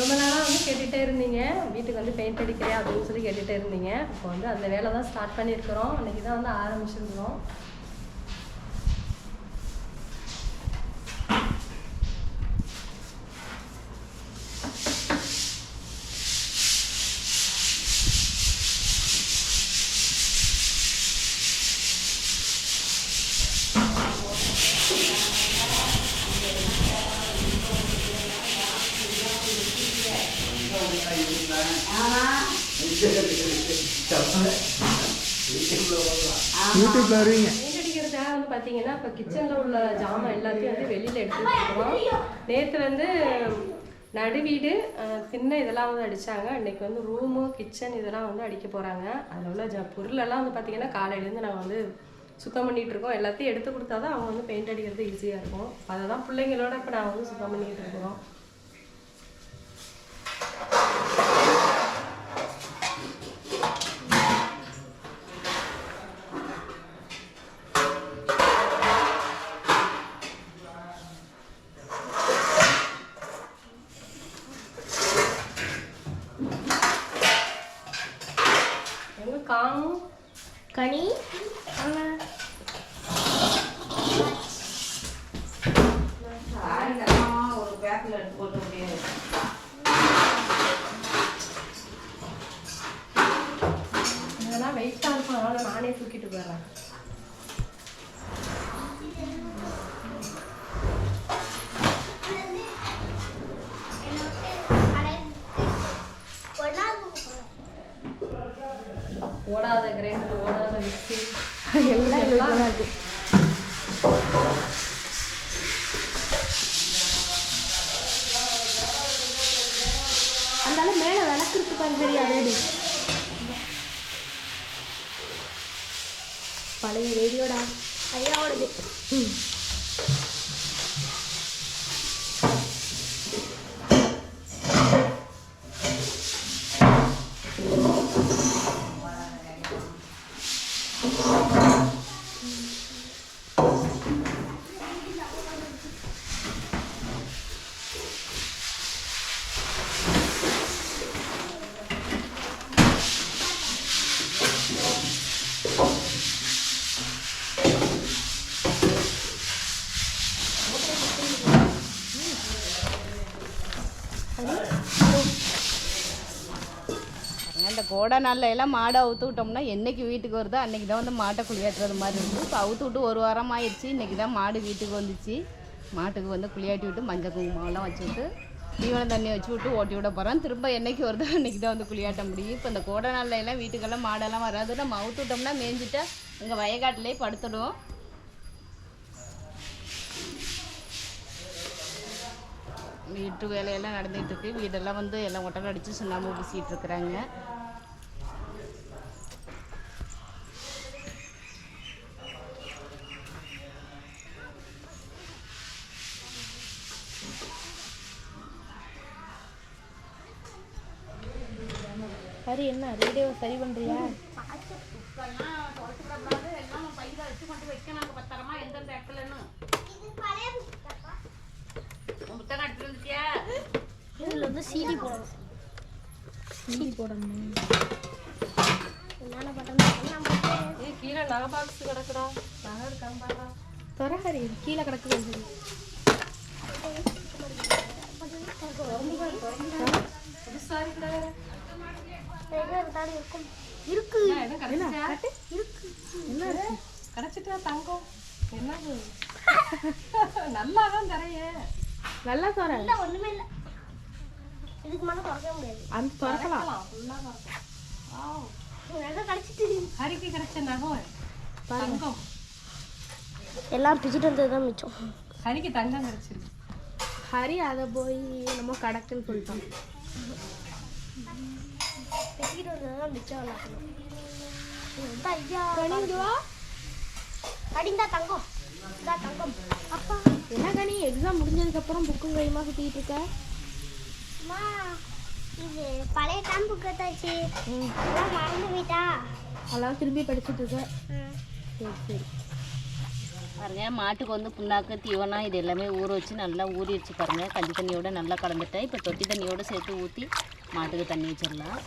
ரொம்ப நாளாக வந்து கேட்டுகிட்டே இருந்தீங்க. வீட்டுக்கு வந்து பெயிண்ட் அடிக்கிறேன் அப்படின்னு சொல்லி கேட்டுகிட்டே இருந்தீங்க. இப்போ வந்து அந்த வேலை தான் ஸ்டார்ட் பண்ணியிருக்கிறோம். அன்றைக்கி தான் வந்து ஆரம்பிச்சிருந்தோம். யூடியூப்ல வருவீங்க. வந்து பார்த்தீங்கன்னா இப்போ கிச்சனில் உள்ள ஜாமான் எல்லாத்தையும் வந்து வெளியில் எடுத்துருக்கோம் நேற்று வந்து நடுவீடு சின்ன இதெல்லாம் வந்து அடித்தாங்க அன்னைக்கு வந்து ரூமு கிச்சன் இதெல்லாம் வந்து அடிக்க போகிறாங்க அதில் உள்ள ஜ பொருளெல்லாம் வந்து பார்த்தீங்கன்னா காலையிலேருந்து நாங்கள் வந்து சுத்தம் பண்ணிகிட்டு இருக்கோம். எல்லாத்தையும் எடுத்து கொடுத்தா தான் அவங்க வந்து பெயிண்ட் அடிக்கிறது ஈஸியாக இருக்கும். அதை தான் பிள்ளைங்களோட இப்போ நாங்கள் வந்து சுத்தம் பண்ணிக்கிட்டு இருக்கிறோம். எங்க காணும் கனி. ஒரு பேக்கில் எடுத்து போட்டு அப்படியே இதெல்லாம் வெயிட்டாக இருக்கும். அதனால நானே தூக்கிட்டு போயிடுறேன். ஓடாத கிரைண்டர் ஓடாத மிக்ஸி எல்லாம் தான் இருக்கு அதனால மேலே விளக்குறது பாரு தெரியாது அது பழைய ரேடியோடா ஐயாவோடது. இந்த கோடை நாளில் எல்லாம் மாடை அவுத்து விட்டோம்னா என்றைக்கு வீட்டுக்கு வருதோ அன்றைக்கி தான் வந்து மாட்டை குளியாட்டுறது மாதிரி இருக்குது இப்போ அவுத்து விட்டு ஒரு வாரம் ஆயிடுச்சு இன்னைக்கு தான் மாடு வீட்டுக்கு வந்துச்சு. மாட்டுக்கு வந்து குளியாட்டி விட்டு மஞ்சள் குங்குமம்லாம் வச்சு விட்டு தீவனம் தண்ணி வச்சு விட்டு ஓட்டி விட போகிறோம் திரும்ப என்னைக்கு வருதோ அன்றைக்கி தான் வந்து குளியாட்ட முடியும். இப்போ இந்த கோடை நாளில் எல்லாம் வீட்டுக்கெல்லாம் மாடெல்லாம் வராது. நம்ம அவுத்து விட்டோம்னா மேய்ஞ்சிட்டா எங்கள் வயக்காட்டிலே படுத்துடும் வீட்டு வேலையெல்லாம் நடந்துகிட்ருக்கு வீடெல்லாம் வந்து எல்லாம் ஒட்டல் அடித்து சுண்ணாம்பு பூசிகிட்டு இருக்கிறாங்க. சரி என்ன ரேடியோ சரி பண்ணுறியா இதில் வந்து சிடி போடணும் சிடி போடணும் கீழே நகை பாக்ஸ் கிடக்குறா நகை இருக்கான்னு பாருடா தொரஹரி கீழே இருக்குடா இருக்கும். இருக்கு. என்ன கிடைச்சிட்டா என்ன இருக்கு. கிடைச்சிட்டா தங்கம்? என்னது? நல்லா தான் தரையே நல்லா தொர ஒண்ணுமே இல்ல. இதுக்கு மேல திறக்க முடியாது. அந்த திறக்கலாம் வாவ். நகை கிடைச்சிட்டு ஹரிக்கு கிடைச்ச நகை தங்கம். எல்லாம் பிச்சுட்டு வந்தது தான் மிச்சம். ஹரிக்கு தங்கம் கிடைச்சிருக்கு ஹரி அதை போய் நம்ம கடக்குன்னு சொல்லிட்டோம் வந்தது தான் மிச்சம் ஐயா தங்கம். தங்கம். அப்பா என்ன கனி? எக்ஸாம் முடிஞ்சதுக்கப்புறம் புக்கும் கையுமா சுற்றிட்டு இருக்க? அம்மா இது பழைய டைம் புக் எடுத்தாச்சு அதெல்லாம் மறந்து போயிட்டா. அதெல்லாம் திரும்பி படிச்சுட்டு இருக்க சரி சரி. பாருங்க மாட்டுக்கு வந்து புண்ணாக்கு தீவனம் இது எல்லாமே ஊற வச்சு நல்லா ஊறிடுச்சு பாருங்க. கஞ்சி தண்ணியோட நல்லா கலந்துட்டேன். இப்போ தொட்டி தண்ணியோட சேர்த்து ஊற்றி மாட்டுக்கு தண்ணி வச்சிடலாம்.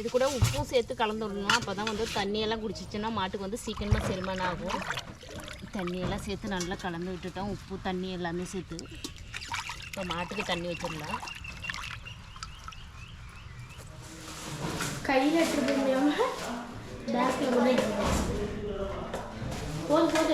இது கூட உப்பும் சேர்த்து கலந்து விடணும் அப்போ தான் வந்து தண்ணியெல்லாம் குடிச்சிச்சுன்னா மாட்டுக்கு வந்து சீக்கிரமாக செரிமானம் ஆகும். தண்ணியெல்லாம் சேர்த்து நல்லா கலந்து விட்டுட்டோம். உப்பு தண்ணி எல்லாமே சேர்த்து இப்போ மாட்டுக்கு தண்ணி வச்சிடலாம். கையில் எடுத்துட்டு முடியாமல் பேக்கில் கூட எடுத்துட்டு போதும் போதும்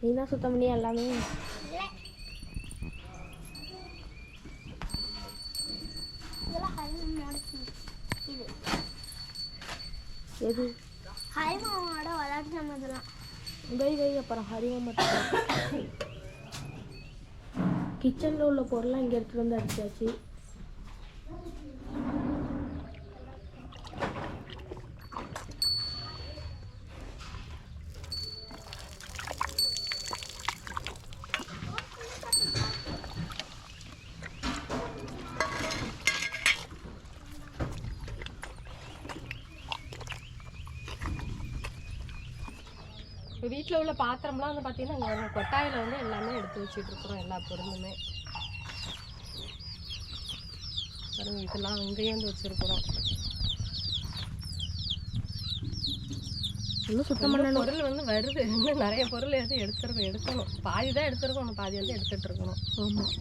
நீ தான் சுத்தம் பண்ணி எல்லாமே எது ஹரிமாவோட விளையாட்டு நம்ம இதெல்லாம் வை வை அப்புறம் ஹரிமா மட்டும் கிச்சனில் உள்ள பொருள்லாம் இங்கே எடுத்துகிட்டு வந்து அடிச்சாச்சு இப்போ வீட்டில் உள்ள பாத்திரம்லாம் வந்து பார்த்தீங்கன்னா வந்து கொட்டாயில் வந்து எல்லாமே எடுத்து வச்சுட்டு இருக்கிறோம் எல்லா பொருளுமே. பாருங்க இதெல்லாம் இங்கேயும் வந்து வச்சுருக்குறோம். இன்னும் சுத்தம் பொருள் வந்து வருது. இன்னும் நிறைய பொருள் எது எடுத்துருக்கு எடுக்கணும். பாதி தான் எடுத்துருக்கணும் பாதி வந்து எடுத்துட்டு இருக்கணும் ஆமாம்